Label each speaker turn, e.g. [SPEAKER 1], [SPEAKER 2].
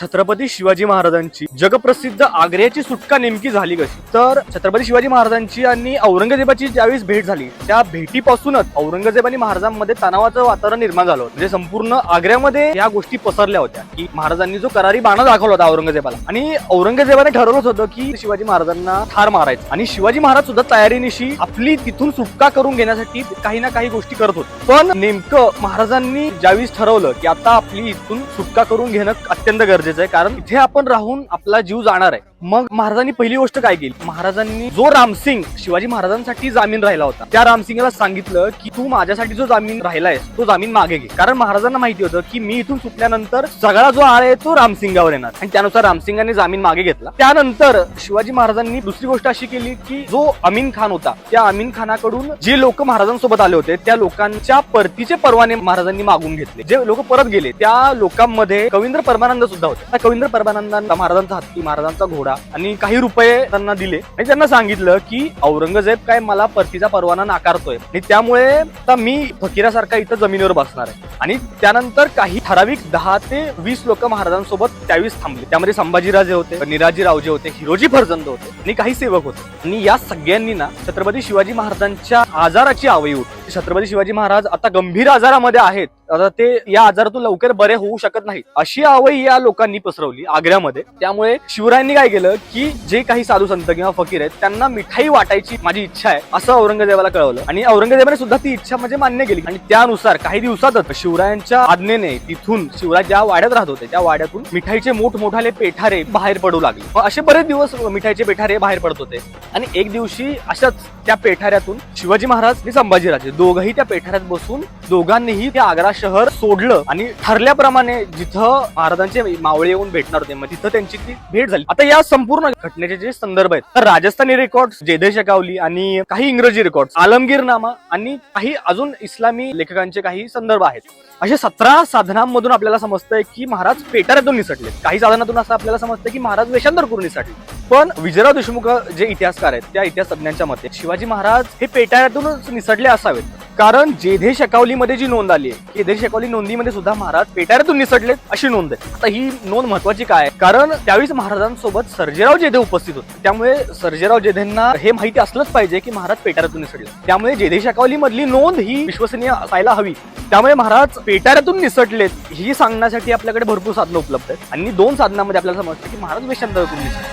[SPEAKER 1] छत्रपती शिवाजी महाराजांची जगप्रसिद्ध आग्र्याची सुटका नेमकी झाली कशी? तर छत्रपती शिवाजी महाराजांची आणि औरंगजेबाची ज्यावेळेस भेट झाली त्या भेटीपासूनच औरंगजेब आणि महाराजांमध्ये तणावाचं वातावरण निर्माण झालं होतं. म्हणजे संपूर्ण आग्र्यामध्ये या गोष्टी पसरल्या होत्या की महाराजांनी जो करारी बाणा दाखवला होता औरंगजेबाला आणि औरंगजेबाने ठरवलंच होतं की शिवाजी महाराजांना ठार मारायचं. आणि शिवाजी महाराज सुद्धा तयारीनिशी आपली तिथून सुटका करून घेण्यासाठी काही ना काही गोष्टी करत होते. पण नेमकं महाराजांनी ज्यावेळेस ठरवलं की आता आपली इथून सुटका करून घेणं अत्यंत गरजेचं आहे. कारण इथे आपण राहून आपला जीव जाणार आहे. मग महाराजांनी पहिली गोष्ट काय केली? महाराजांनी जो रामसिंग शिवाजी महाराजांसाठी जामीन राहिला होता त्या रामसिंगला सांगितलं की तू माझ्यासाठी जो जामीन राहिलाय तो जामीन मागे घे. कारण महाराजांना माहिती होतं की मी इथून सुटल्यानंतर सगळा जो आळ आहे तो रामसिंगावर येणार. आणि त्यानुसार रामसिंगाने जामीन मागे घेतला. त्यानंतर शिवाजी महाराजांनी दुसरी गोष्ट अशी केली की जो अमीन खान होता त्या अमीन खानाकडून जे लोक महाराजांसोबत आले होते त्या लोकांच्या परतीचे परवाने महाराजांनी मागून घेतले. जे लोक परत गेले त्या लोकांमध्ये कवींद्र परमानंद सुद्धा होते. त्या कवींद्र परमानंदांना महाराजांचा हत्ती महाराजांचा घोडा आणि काही रुपये त्यांना दिले. आणि त्यांना सांगितलं की औरंगजेब काय मला परतीचा परवाना नाकारतोय. आणि त्यामुळे आता मी फकीरासारखा इथं जमिनीवर बसणार आहे. आणि त्यानंतर काही ठराविक दहा ते वीस लोक महाराजांसोबत त्यावेळेस थांबले. त्यामध्ये संभाजीराजे होते निराजी रावजे होते हिरोजी फरजंद होते आणि काही सेवक होते. आणि या सगळ्यांनी ना छत्रपती शिवाजी महाराजांच्या आजाराची आवई होती छत्रपती शिवाजी महाराज आता गंभीर आजारामध्ये आहेत. आता ते या आजारातून लवकर बरे होऊ शकत नाहीत. अशी आवई या लोकांनी पसरवली आग्र्यामध्ये. त्यामुळे शिवरायांनी काय केलं की जे काही साधू संत किंवा फकीर आहेत त्यांना मिठाई वाटायची माझी इच्छा आहे असं औरंगजेबाला कळवलं. आणि औरंगजेबाने सुद्धा ती इच्छा म्हणजे मान्य केली. आणि त्यानुसार काही दिवसातच शिवरायांच्या आज्ञेने तिथून शिवराय ज्या वाड्यात राहत होते त्या वाड्यातून मिठाईचे मोठमोठाले पेठारे बाहेर पडू लागले. असे बरेच दिवस मिठाईचे पेठारे बाहेर पडत होते. आणि एक दिवशी अशाच त्या पेठाऱ्यातून शिवाजी महाराज आणि संभाजीराजे दोघही त्या पेठाऱ्यात बसून दोघांनीही ते आग्रा शहर सोडलं आणि ठरल्याप्रमाणे जिथं महाराजांचे मावळे येऊन भेटणार होते मग तिथं त्यांची ती भेट झाली. आता या संपूर्ण घटनेचे जे संदर्भ आहेत तर राजस्थानी रेकॉर्ड जेदे शकावली आणि काही इंग्रजी रेकॉर्ड आलमगीरनामा आणि काही अजून इस्लामी लेखकांचे काही संदर्भ आहेत. असे सतरा साधनांमधून आपल्याला समजतंय की महाराज पेटाऱ्यातून निसटले. काही साधनातून असं आपल्याला समजतं की महाराज वेषांतर करून निसटले. पण विजयराव देशमुख जे इतिहासकार आहेत त्या इतिहास तज्ञांच्या मते शिवाजी महाराज हे पेटाऱ्यातूनच निसटले असावेत. कारण जेधे शकावलीमध्ये जी नोंद आली आहे जेधे शकावली नोंदीमध्ये सुद्धा महाराज पेटाऱ्यातून निसटलेत अशी नोंद आहे. आता ही नोंद महत्वाची काय आहे? कारण त्यावेळी महाराजांसोबत सर्जेराव जेधे उपस्थित होते. त्यामुळे सर्जेराव जेधेंना हे माहिती असलंच पाहिजे की महाराज पेटाऱ्यातून निसटले त्यामुळे जेधे शकावली मधली नोंद ही विश्वसनीय असायला हवी. त्यामुळे महाराज पेटाऱ्यातून निसटलेत ही सांगण्यासाठी आपल्याकडे भरपूर साधनं उपलब्ध आहेत. आणि दोन साधनांमध्ये आपल्याला समजतं की महाराज वेषांतरातून निसटले